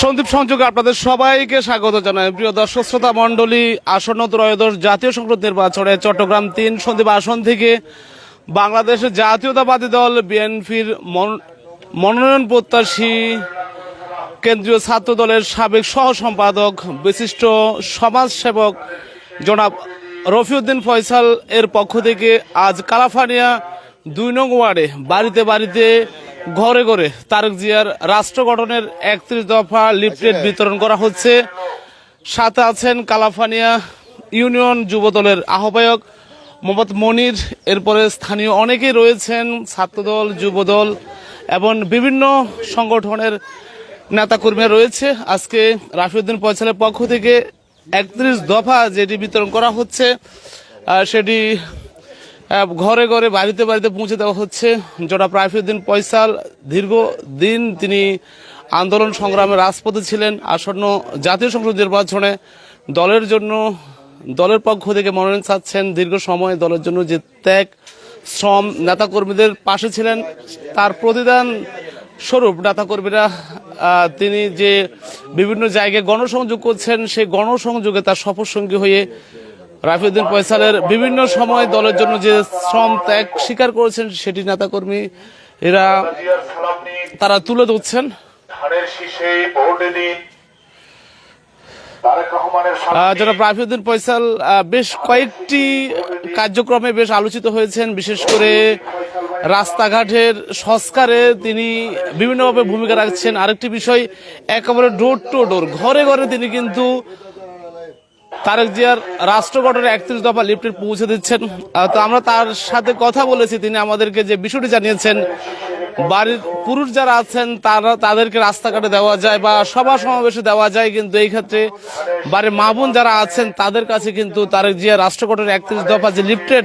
সন্দীপ সংযোগে আপনাদের সবাইকে স্বাগত জানাই। প্রিয় দর্শক, শ্রোতা মণ্ডলী, আসন্ন ত্রয়োদশ জাতীয় সংসদ নির্বাচনে চট্টগ্রাম তিন, সন্দীপ আসন থেকে বাংলাদেশের জাতীয়তাবাদী দল বিএনপির মনোনয়ন প্রত্যাশী কেন্দ্রীয় ছাত্র দলের সাবেক সহ সম্পাদক বিশিষ্ট সমাজসেবক জনাব রফিউদ্দিন ফয়সাল এর পক্ষ থেকে আজ কালাফানিয়া দুই নং ওয়ার্ডে বাড়িতে বাড়িতে ঘরে ঘরে তারেক জিয়ার রাষ্ট্র গঠনের একত্রিশ দফা লিফলেট বিতরণ করা হচ্ছে। সাথে আছেন কালাফানিয়া ইউনিয়ন যুবদলের আহ্বায়ক মোহাম্মদ মনির। এরপরে স্থানীয় অনেকেই রয়েছেন ছাত্রদল যুবদল এবং বিভিন্ন সংগঠনের নেতাকর্মীরা রয়েছে। আজকে রাফিউদ্দিন পয়সালের পক্ষ থেকে একত্রিশ দফা যেটি বিতরণ করা হচ্ছে সেটি ঘরে ঘরে বাড়িতে বাড়িতে পৌঁছে দেওয়া হচ্ছে। জনাব রাফিউদ্দিন পয়সাল, দীর্ঘদিন তিনি আন্দোলন সংগ্রামে রাজপথে ছিলেন। আসন্ন জাতীয় সংসদ নির্বাচনে দলের জন্য, দলের পক্ষ থেকে মনোনয়ন চাচ্ছেন। দীর্ঘ সময় দলের জন্য যে ত্যাগ, শ্রম নেতাকর্মীদের পাশে ছিলেন, তার প্রতিদান স্বরূপ নেতাকর্মীরা তিনি যে বিভিন্ন জায়গায় গণসংযোগ করছেন, সেই গণসংযোগে তার সফরসঙ্গী হয়ে রাফিউদ্দিন পয়সালের বিভিন্ন সময় দলের জন্য যে শ্রম ত্যাগ স্বীকার করেছেন সেটি নেতাকর্মী এরা তারা তুলে ধরছেন। জনাব রাফিউদ্দিন পয়সাল বেশ কয়েকটি কার্যক্রমে বেশ আলোচিত হয়েছেন বিশেষ করে রাস্তাঘাটের সংস্কারে তিনি বিভিন্নভাবে ভূমিকা রাখছেন। আরেকটি বিষয় একেবারে ডোর টু ডোর ঘরে ঘরে তিনি কিন্তু তারেক জিয়ার রাষ্ট্র গঠনের একত্রিশ দফা লিফটেড পৌঁছে দিচ্ছেন। তো আমরা তার সাথে কথা বলেছি, তিনি আমাদেরকে যে বিষয়টি জানিয়েছেন, বাড়ির পুরুষ যারা আছেন, তারা তাদেরকে রাস্তাঘাটে দেওয়া যায় বা সভা সমাবেশে দেওয়া যায়, কিন্তু এই ক্ষেত্রে বাড়ির মা বোন যারা আছেন, তাদের কাছে কিন্তু তারেক জিয়া রাষ্ট্র গঠনের একত্রিশ দফা যে লিফটেড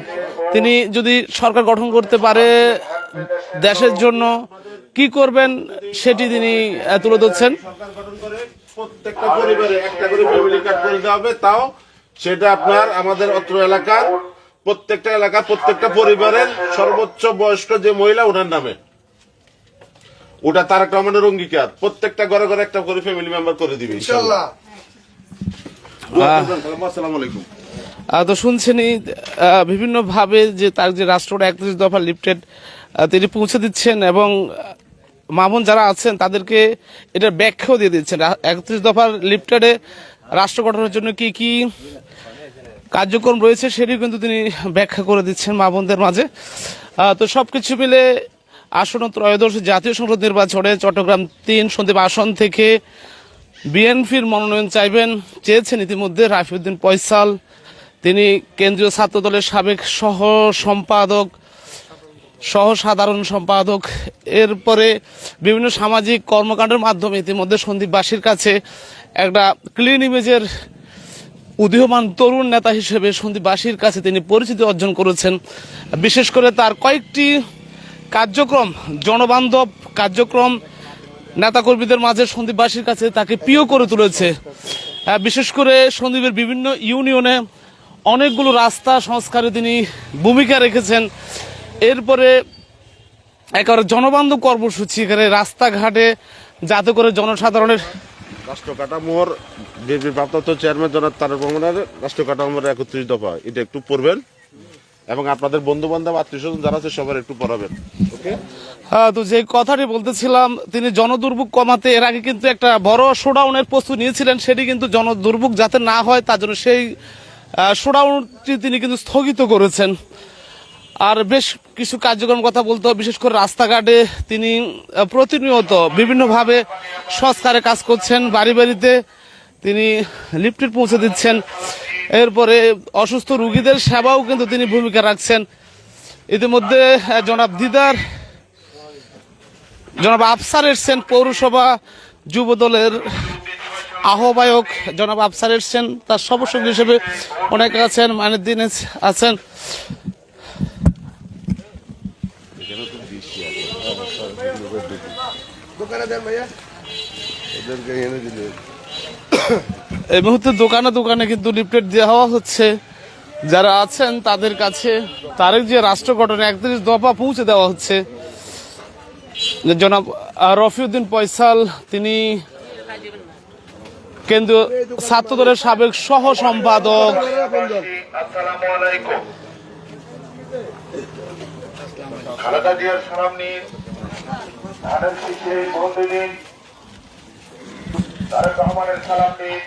তিনি যদি সরকার গঠন করতে পারে দেশের জন্য, কি করবেন সেটি তিনি তুলে ধরছেন। গঠন প্রত্যেকটা পরিবারে একটা করে ফ্যামিলি কার্ড করে দেওয়া হবে তাও সেটা আপনার আমাদের অত্র এলাকার প্রত্যেকটা এলাকার প্রত্যেকটা পরিবারের সর্বোচ্চ বয়স্ক যে মহিলা ওনার নামে। ওটা তারেক রহমানের অঙ্গীকার। প্রত্যেকটা ঘরে ঘরে একটা করে ফ্যামিলি মেম্বার করে দিবে ইনশাল্লাহ আসসালামু আলাইকুম। তো শুনছেনই বিভিন্নভাবে যে তার যে রাষ্ট্রটা একত্রিশ দফা লিফটেড তিনি পৌঁছে দিচ্ছেন এবং মামুন যারা আছেন, তাদেরকে এটার ব্যাখ্যাও দিয়ে দিচ্ছেন। একত্রিশ দফার লিফটেডে রাষ্ট্র গঠনের জন্য কি কি কার্যক্রম রয়েছে সেটিও কিন্তু তিনি ব্যাখ্যা করে দিচ্ছেন মামুনদের মাঝে। তো সব কিছু মিলে আসন্ন ত্রয়োদশ জাতীয় সংসদ নির্বাচনে চট্টগ্রাম তিন সন্দীপ আসন থেকে বিএনপির মনোনয়ন চাইবেন চেয়েছেন ইতিমধ্যে রাফিউদ্দিন পয়সাল তিনি কেন্দ্রীয় ছাত্র দলের সাবেক সহ সম্পাদক সহ সাধারণ সম্পাদক। এরপরে বিভিন্ন সামাজিক কর্মকাণ্ডের মাধ্যমে ইতিমধ্যে সন্দীপবাসীর কাছে একটা ক্লিন ইমেজের উদীয়মান তরুণ নেতা হিসেবে সন্দীপবাসীর কাছে তিনি পরিচিতি অর্জন করেছেন। বিশেষ করে তার কয়েকটি কার্যক্রম, জনবান্ধব কার্যক্রম নেতাকর্মীদের মাঝে সন্দীপবাসীর কাছে তাকে প্রিয় করে তুলেছে। বিশেষ করে সন্দীপের বিভিন্ন ইউনিয়নে অনেকগুলো রাস্তা সংস্কারে তিনি ভূমিকা রেখেছেন। এরপরে একেবারে জনবান্ধব কর্মসূচি এখানে রাস্তাঘাটে যাতে করে জনসাধারণের রাষ্ট্র কাঠামোর বিএনপি প্রাপ্ত চেয়ারম্যান জনাব তারেক রহমানের রাষ্ট্র কাঠামোর একত্রিশ দফা। এটা একটু পড়বেন এবং আপনাদের বন্ধু বান্ধব আত্মীয় স্বজন যারা আছে সবার একটু পড়াবেন। ওকে? হ্যাঁ, তো যে কথাটি বলতেছিলাম তিনি জনদুর্ভোগ কমাতে এর আগে কিন্তু একটা বড় শোডাউনের প্রস্তুতি নিয়েছিলেন সেটি কিন্তু জনদুর্ভোগ যাতে না হয় তার জন্য সেই শোডাউনটি তিনি কিন্তু স্থগিত করেছেন। আর বেশ কিছু কার্যক্রম কথা বলতে বিশেষ করে রাস্তাঘাটে তিনি প্রতিনিয়ত বিভিন্নভাবে সংস্কারে কাজ করছেন। বাড়ি বাড়িতে তিনি লিফটেড পৌঁছে দিচ্ছেন। এরপরে অসুস্থ রুগীদের সেবাও কিন্তু তিনি ভূমিকা রাখছেন। ইতিমধ্যে জনাব দিদার, জনাব আফসার এসছেন পৌরসভা যুব দলের আহ্বায়ক জনাব আফসার এসছেন তার সবসঙ্গী হিসেবে অনেকে আছেন মানিদ্দিন আছেন। এই মুহূর্তে দোকানে দোকানে কিন্তু লিফলেট দেওয়া হচ্ছে। যারা আছেন তাদের কাছে তারেক যে রাষ্ট্র গঠনে একত্রিশ দফা পৌঁছে দেওয়া হচ্ছে। জনাব রফিউদ্দিন পয়সাল, তিনি কেন্দ্রীয় ছাত্র দলের সাবেক সহ সম্পাদক আসসালামু আলাইকুম খালেদা জিয়ার সালাম নিন ধানের শীষে ভোট দিন তারেক রহমানের সালাম নিন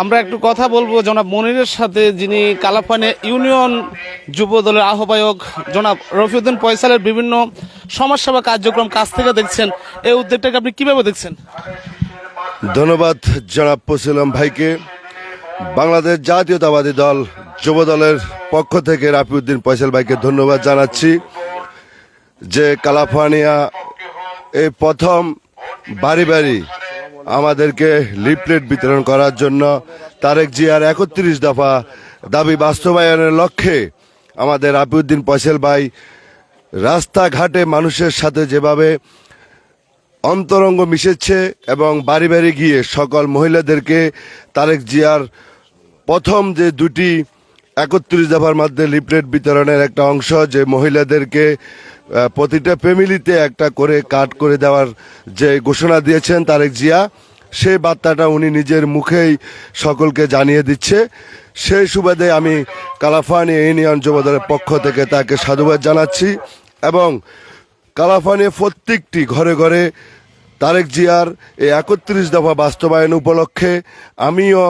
আমরা একটু কথা বলব জনাব মনিরের সাথে যিনি কালাপানে ইউনিয়ন যুব দলের আহ্বায়ক। জনাব রফিউদ্দিন পয়সালের বিভিন্ন সমাজসেবা কার্যক্রম কাছ থেকে দেখছেন। এই উদ্যোগটাকে আপনি কীভাবে দেখছেন? ধন্যবাদ জনাব পসিলাম ভাইকে। বাংলাদেশ জাতীয়তাবাদী দল যুব দলের পক্ষ থেকে রাফিউদ্দিন পয়সাল ভাইকে ধন্যবাদ জানাচ্ছি যে কালাফানিয়া এই প্রথম বাড়ি বাড়ি আমাদেরকে লিফলেট বিতরণ করার জন্য তারেক জিয়ার একত্রিশ দফা দাবি বাস্তবায়নের লক্ষ্যে আমাদের রাফিউদ্দিন পয়সাল ভাই রাস্তাঘাটে মানুষের সাথে যেভাবে অন্তরঙ্গ মিশেছে এবং বাড়ি বাড়ি গিয়ে সকল মহিলাদেরকে তারেক জিয়ার প্রথম যে দুটি একত্রিশ দফার মধ্যে লিফলেট বিতরণের একটা অংশ, যে মহিলাদেরকে প্রতিটা ফ্যামিলিতে একটা করে কাট করে দেওয়ার যে ঘোষণা দিয়েছেন তারেক জিয়া সেই বার্তাটা উনি নিজের মুখেই সকলকে জানিয়ে দিচ্ছে। সেই সুবাদে আমি কালাফানি ইউনিয়ন যুবদলের পক্ষ থেকে তাকে সাধুবাদ জানাচ্ছি এবং কালাফানে প্রত্যেকটি ঘরে ঘরে তারেক জিয়ার এই একত্রিশ দফা বাস্তবায়ন উপলক্ষে আমিও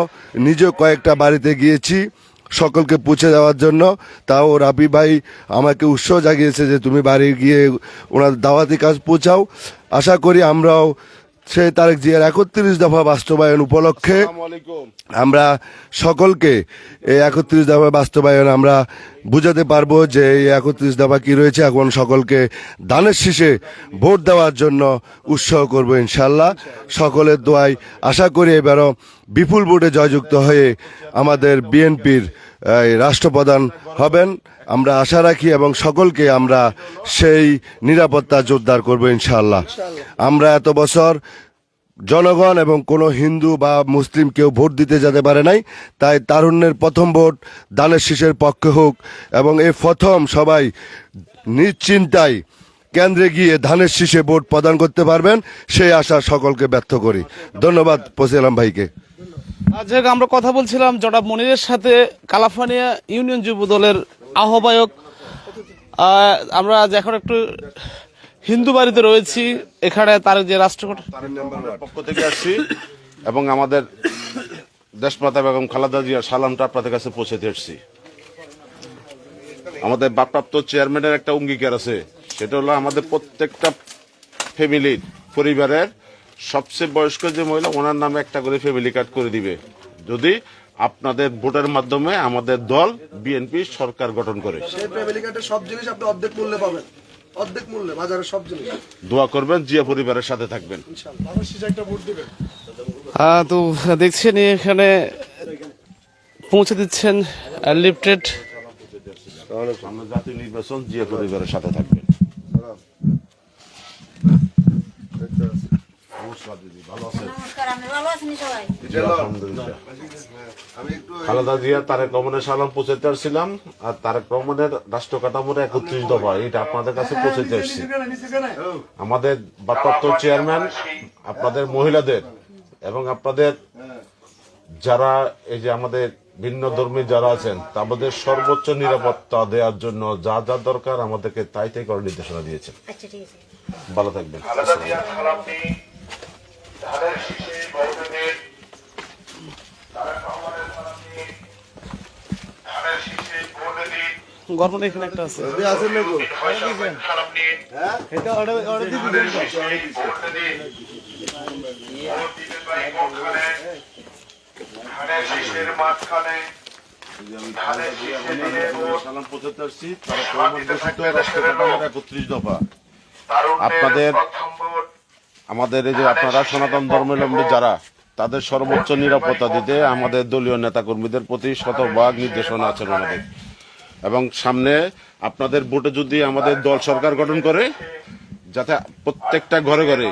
নিজে কয়েকটা বাড়িতে গিয়েছি, সকলকে পুছে দেওয়ার জন্য। তাও রাবি ভাই আমাকে উৎসাহ জাগিয়েছে যে তুমি বাড়ি গিয়ে ওনার দাওয়াতি কাজ পৌঁছাও। আশা করি আমরাও সেই তারেক জিয়ার একত্রিশ দফা বাস্তবায়ন উপলক্ষে আমরা সকলকে এই একত্রিশ দফা বাস্তবায়ন আমরা বুঝাতে পারব যে এই একত্রিশ দফা কি রয়েছে। এখন সকলকে দানের শীষে ভোট দেওয়ার জন্য উৎসাহ করব ইনশাল্লাহ সকলের দোয়ায় আশা করি এবারও বিপুল ভোটে জয়যুক্ত হয়ে আমাদের বিএনপির রাষ্ট্রপ্রধান হবেন। আমরা আশা রাখি এবং সকলকে আমরা সেই নিরাপত্তা জোরদার করব ইনশাল্লাহ আমরা এত বছর জনগণ এবং কোনো হিন্দু বা মুসলিম কেউ ভোট দিতে যেতে পারে নাই, তাই তারুণ্যের প্রথম ভোট দানের শীষের পক্ষে হোক এবং এই প্রথম সবাই নিশ্চিন্তায় কেন্দ্রে গিয়ে ধানের শীষে ভোট প্রদান করতে পারবেন, সেই আশা সকলকে ব্যর্থ করি। ধন্যবাদ পসিলাম ভাইকে। আজ আমরা কথা বলছিলাম জনাব মনিরের সাথে কালাফানিয়া ইউনিয়ন যুব দলের আহ্বায়ক আমরা আজ এখন একটু হিন্দু বাড়িতে রয়েছি, এখানে তার যে রাষ্ট্রকূট পক্ষ থেকে আসছি এবং আমাদের দেশমাতা বেগম খালাদা জিয়ার সালামটা আপনাদের কাছে পৌঁছে দিয়ে এসছি আমাদের বাপ্রাপ্ত চেয়ারম্যানের একটা অঙ্গীকার আছে, সেটা হলো আমাদের প্রত্যেকটা ফ্যামিলির পরিবারের সবচেয়ে বয়স্ক যে মহিলা, ওনার নামে একটা করে ফ্যামিলি কার্ড করে দিবে। যদি আপনাদের ভোটের মাধ্যমে আমাদের দল বিএনপি সরকার গঠন করে। সেই ফ্যামিলি কার্ডের সব জিনিস আপনি অর্ধেক মূল্যে পাবেন। অর্ধেক মূল্যে বাজারের সব জিনিস। দোয়া করবেন জিয়া পরিবারের সাথে থাকবেন। তো দেখছেন এখানে পৌঁছে দিচ্ছেন লিফটেড সামনে জাতীয় নির্বাচন জিয়া পরিবারের সাথে থাকবেন। নমস্কার আপনি ভালো আছেন? সবাই। আলহামদুলিল্লাহ। খালেদা জিয়া তারেক রহমানের সালাম পৌঁছাতে আসছিলাম আর তারেক রহমানের রাষ্ট্র কাঠামোর একত্রিশ দফা এটা আপনাদের কাছে পৌঁছাতে আসছি। আমাদের ভারপ্রাপ্ত চেয়ারম্যান আপনাদের মহিলাদের এবং আপনাদের যারা এই যে আমাদের ভিন্ন ধর্মী যারা আছেন তাদের সর্বোচ্চ নিরাপত্তা দেওয়ার জন্য যা যা দরকার আমাদেরকে তাই তাই করার নির্দেশনা দিয়েছেন। আচ্ছা ঠিক আছে। ভালো থাকবেন। ধানের শীষে ভোট দিন তারেক রহমানের সালাম নিন ধানের শীষে ভোট এখানে একটা আছে। দিবেন ধানের শীষের মাঝখানে ধানের সালাম পৌঁছাতে আসছি। তারেক রহমান ঘোষিত রাষ্ট্র কাঠামোর একত্রিশ দফা। আপনাদের আমাদের এই যে আপনারা সনাতন ধর্মাবলম্বী যারা তাদের সর্বোচ্চ নিরাপত্তা দিতে আমাদের দলীয় নেতাকর্মীদের প্রতি শতভাগ নির্দেশনা আছে আমাদের। এবং সামনে আপনাদের ভোটে যদি আমাদের দল সরকার গঠন করে যাতে প্রত্যেকটা ঘরে ঘরে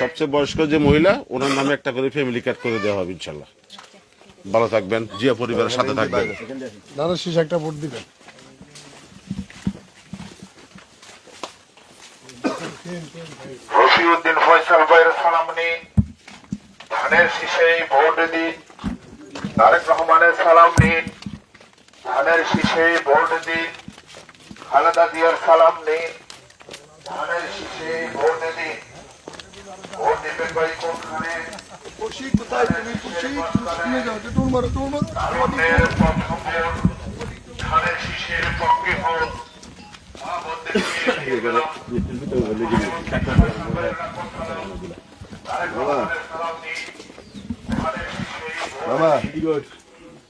সবচেয়ে বয়স্ক যে মহিলা ওনার নামে একটা করে ফ্যামিলি কার্ড করে দেওয়া হবে ইনশাল্লাহ। ভালো থাকবেন জিয়া পরিবারের সাথে থাকবেন। দাদা শীষ একটা ভোট দিবেন। রফিউদ্দিন ফয়সাল ভাইয়ের সালাম নিন ধানের শীষে ভোট দিন তারেক রহমানের সালাম নিন ধানের শীষে ভোট দিন খালেদা জিয়ার সালাম নিন ধানের শীষে ভোট দিন ভোট দিবেন ভাই কোনখানে? ধানের শীষের পক্ষে ভোট। বাবা।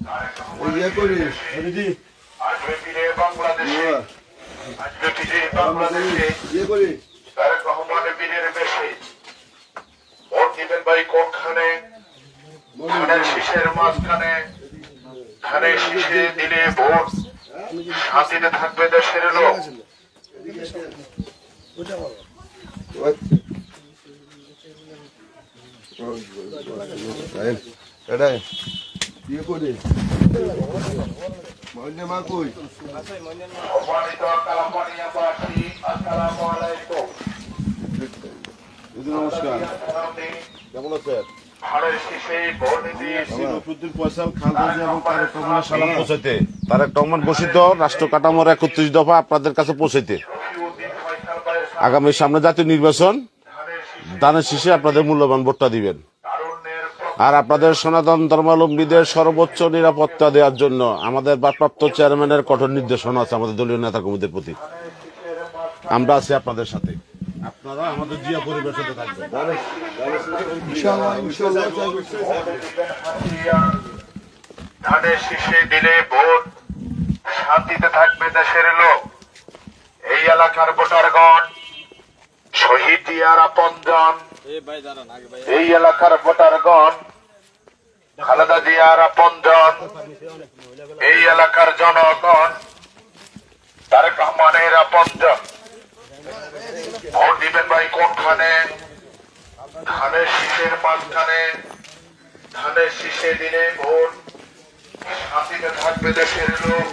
ইয়ে করিস ইয়ে করিস তারেক রহমানের বীরের বেশে ভোট দিবেন ভাই কোনখানে ধানের শীষের মাঝখানে ধানের শীষে দিলে ভোট শান্তিতে থাকবে দেশের লোক ওটা বলো এটা ইয়ে মা কই? নমস্কার। কেমন আছেন? তারেক রহমান ঘোষিত রাষ্ট্র কাঠামোর একত্রিশ দফা আপনাদের কাছে পৌঁছাইতে। আগামী সামনে জাতীয় নির্বাচন দানের শীষে আপনাদের মূল্যবান ভোটটা দিবেন। আর আপনাদের সনাতন ধর্মাবলম্বীদের সর্বোচ্চ নিরাপত্তা দেওয়ার জন্য আমাদের ভারপ্রাপ্ত চেয়ারম্যানের কঠোর নির্দেশনা আছে আমাদের দলীয় নেতা কর্মীদের প্রতি। আমরা আছি আপনাদের সাথে। আপনারা আমাদের জিয়া পরিবেশের সাথে থাকবেন। ইনশাআল্লাহ ইনশাআল্লাহ ধানের শীষে দিলে ভোট শান্তিতে থাকবে দেশের লোক। এই এলাকার ভোটারগণ শহীদ আপনজন এই এলাকার ভোটারগণ, খালেদা জিয়ার আপনজন, এই এলাকার জনগণ, তারেক রহমানের আপনজন। ভোট দিবেন ভাই কোনখানে? ধানের শীষের মাঝখানে, ধানের শীষে দিলে ভোট। শান্তিতে থাকবে দেশের লোক।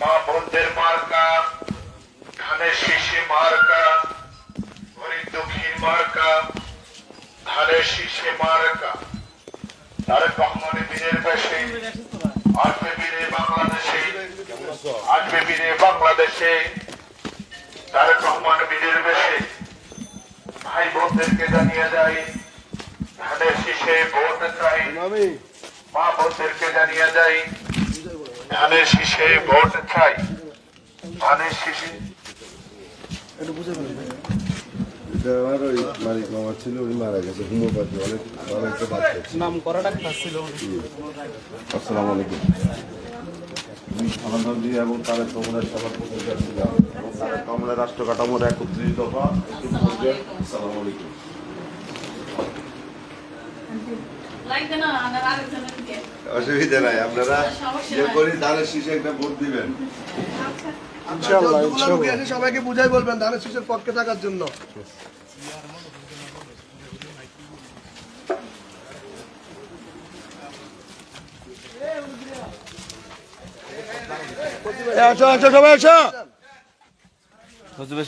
মা বোনদের মার্কা। মার্কা। তারেক রহমানের বীরের বেশে। আসবে বীরে বাংলাদেশে। আসবে বীরে বাংলাদেশে। তারেক রহমান বীরের বেশে। ভাই বোনদেরকে জানিয়ে যায় ধানের শীষে ভোট চাই। মা বোনদেরকে জানিয়ে যাই। ধানের শীষে ভোট চাই। ধানের শীষে একটু বুঝে এটা আমার ওই মালিক মামা ছিল উনি মারা গেছে। হোমিওপ্যাথি অনেক ভালো একটা ডাক্তার ছিল। নাম করা ডাক্তার ছিল? আসসালামু আলাইকুম। এবং তারেক রহমানের সবার এবং রাষ্ট্র কাঠামোর একত্রিশ দফা আসসালামু আলাইকুম। দিয়ে অসুবিধা নাই আপনারা ইয়ে করি তাহলে শীষে একটা ভোট দিবেন। ইনশাআল্লাহ ইনশাআল্লাহ। সবাইকে বুঝাই বলবেন ধানের শীষের পক্ষে থাকার জন্য। আসো আসো সবাই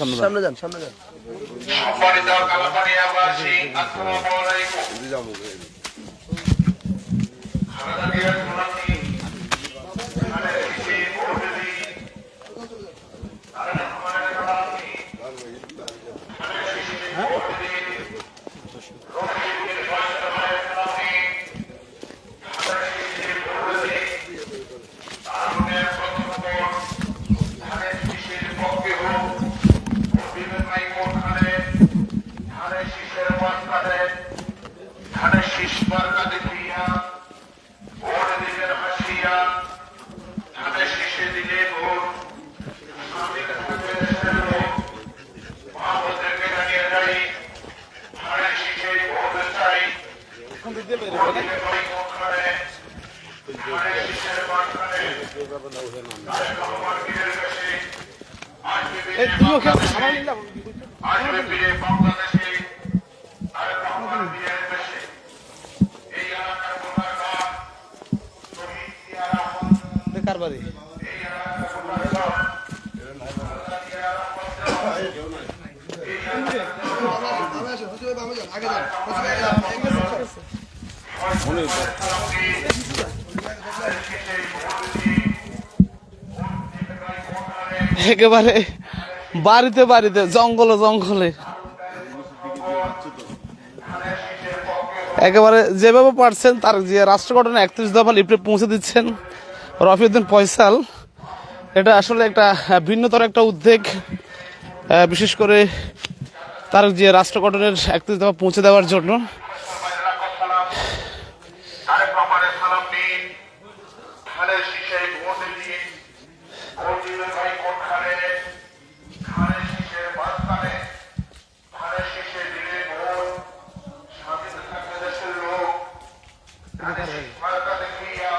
সামনে যান। সামনে যান আসসালামু আলাইকুম খালেদা জিয়ার গোলামি, ধানের শীষে ভোট দিন। তারেক রহমানের গোলামি, ধানের শীষে ভোট দিন। রফিকুদ্দিন ফয়সাল ভাইয়ের গোলামি, ধানের শীষে ভোট দিন। তারুণ্যের প্রথম ভোট, ধানের শীষের পক্ষে হোক বিবেক নাই কোনখানে ধানের শীষের মাঝখানে ধানের শীষ মার্কা দেখিয়া ভোট দিবেন হাসিয়া ধানের শীষে দিলে ভোট স্বামীর থাকবে দেশের লোক মহাবদেরকে জানিয়ে যাই ধানের শীষে ভোট চাই ভোট দিবেন ওই কোনখানে ধানের শীষের মাঝখানে তারেক রহমান বীরের বেশে আসবে বীরের বাংলাদেশে আসবে ফিরে বাংলাদেশে তারেক রহমান বীরের বেশে এই এলাকার ভোটারগণ শহীদ জিয়ার আপন কারবারি এই এলাকার ভোটারগণ খালেদা জিয়ার আপন এই যান ওদিকে যান, যান। একেবারে বাড়িতে বাড়িতে, জঙ্গলে জঙ্গলে একেবারে যেভাবে পারছেন, তার যে রাষ্ট্র গঠনে একত্রিশ দফা লিফটে পৌঁছে দিচ্ছেন রফিউদ্দিন পয়সাল এটা আসলে একটা ভিন্নতর একটা উদ্বেগ বিশেষ করে তার যে রাষ্ট্র গঠনের একত্রিশ পৌঁছে দেওয়ার জন্য তারেক রহমানের সালাম নিন ধানের শীষে ভোট দিন ভোট দিবেন ভাই কোনখানে ধানের শীষের মাঝখানে ধানের শীষে দিলে ভোট স্বাধীন থাকবে দেশের লোক ধানের শীষ মার্কা দেখিয়া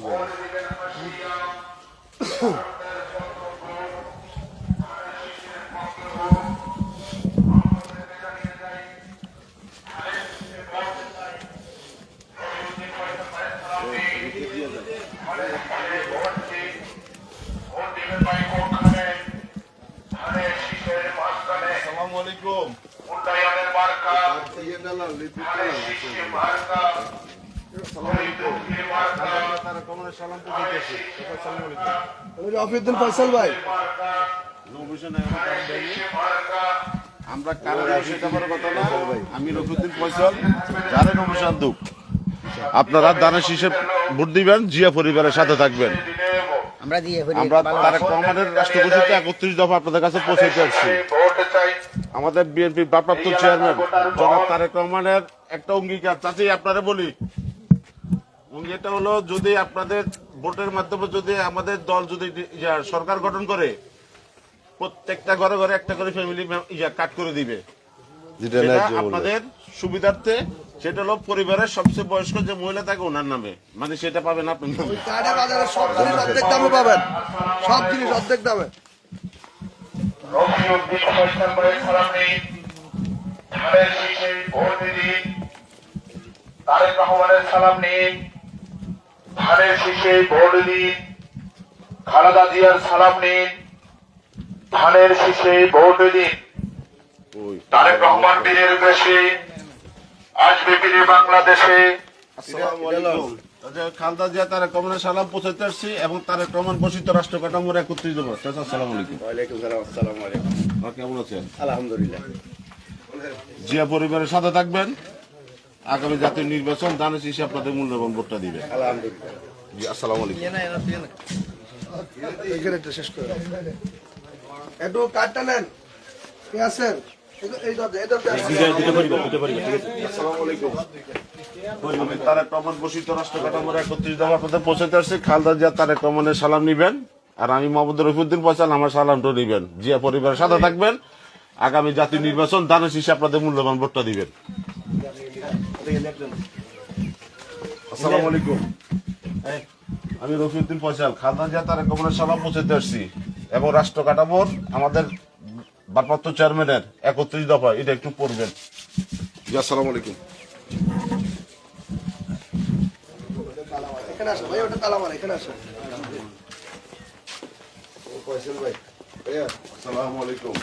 ভোট দিবেন হাসিয়া ভারতের যত ভোট ধানের শীষের পক্ষে হোক আমাদের জানিয়ে যাই ধানের শীষে ভোট চাই আসসালামু আলাইকুম উন্নয়নের মার্কা ধানের শীষে মার্কা শহীদের মার্কা তারা কমনের সালাম পৌঁছাইতেছি আসসালামু আলাইকুম আমি রফিউদ্দিন ফয়সাল ভাই। কারণ আমরা কারও সেটা বড় কথা না। আমি রফিউদ্দিন ফয়সাল যারে নবুশান দুঃখ আপনারা দানের শীষে ভোট দিবেন জিয়া পরিবারের সাথে থাকবেন। আমরা দিয়ে ফেরি আমরা তারেক রহমানের রাষ্ট্রপতিতে একত্রিশ দফা আপনাদের কাছে ভোট চাই আমাদের বিএনপি ভারপ্রাপ্ত চেয়ারম্যান জনাব তারেক রহমানের একটা অঙ্গীকার। চাচি আপনারা বলি। অঙ্গীকারটা হলো যদি আপনাদের ভোটের মাধ্যমে যদি আমাদের দল যদি সরকার গঠন করে প্রত্যেকটা ঘরে ঘরে একটা করে ফ্যামিলি ইয়া কাট করে দিবে। আপনাদের সুবিধার্থে সেটা হলো পরিবারের সবচেয়ে বয়স্ক যে মহিলা থাকে ওনার নামে। মানে সেটা পাবেন বাজারে সব জিনিস অর্ধেক দামে পাবেন। সব জিনিস অর্ধেক দামে। সালাম তারেক রহমানের নিন ধানের শীষে ভোট দিন খালেদা জিয়ার সালাম নিন ধানের শীষে ভোট দিন। তারেক রহমান বীরের দেশে আসবে বীরে বাংলাদেশে। আসসালামু আলাইকুম। আচ্ছা, খালদা জিয়া রহমানের সালাম পৌঁছাতে আসছি এবং তারেক রহমান ঘোষিত রাষ্ট্র কাঠামোর সালাম আলাইকুম। কেমন আছেন? আলহামদুলিল্লাহ। জিয়া পরিবারের সাথে থাকবেন। আগামী জাতীয় নির্বাচন দানের শীষে আপনাদের মূল্যবান ভোটটা দিবেন। আলহামদুলিল্লাহ জি আসসালামু আলাইকুম। শেষ করে একটু কার্ডটা নেন। কে আছেন সালাম নিবেন। আর আমি মোহাম্মদ রফিউদ্দিন পয়সাল আমার সালামটা নিবেন। জিয়া পরিবারের সাথে থাকবেন। আগামী জাতীয় নির্বাচন দানের শীষে আপনাদের মূল্যবান ভোটটা দিবেন। আসসালামু আলাইকুম। আমি রফিউদ্দিন ফয়সাল খালদা জিয়া তারেক রহমানের সালাম পৌঁছাতে আসছি এবং রাষ্ট্র কাঠামোর আমাদের ভারপ্রাপ্ত চেয়ারম্যানের একত্রিশ দফা এটা একটু পড়বেন। আসসালামু আলাইকুম। এখানে আসেন ভাই ওটা তালা মারা এখানে আসেন আসসালামু আলাইকুম।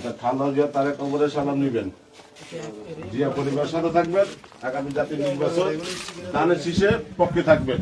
আচ্ছা, অর্থাৎ খালদা জিয়া তারেক কবরের সালাম নিবেন। জিয়া পরিবার সাথে থাকবেন, আগামী জাতির নির্বাচন, দানের শীষের পক্ষে থাকবেন।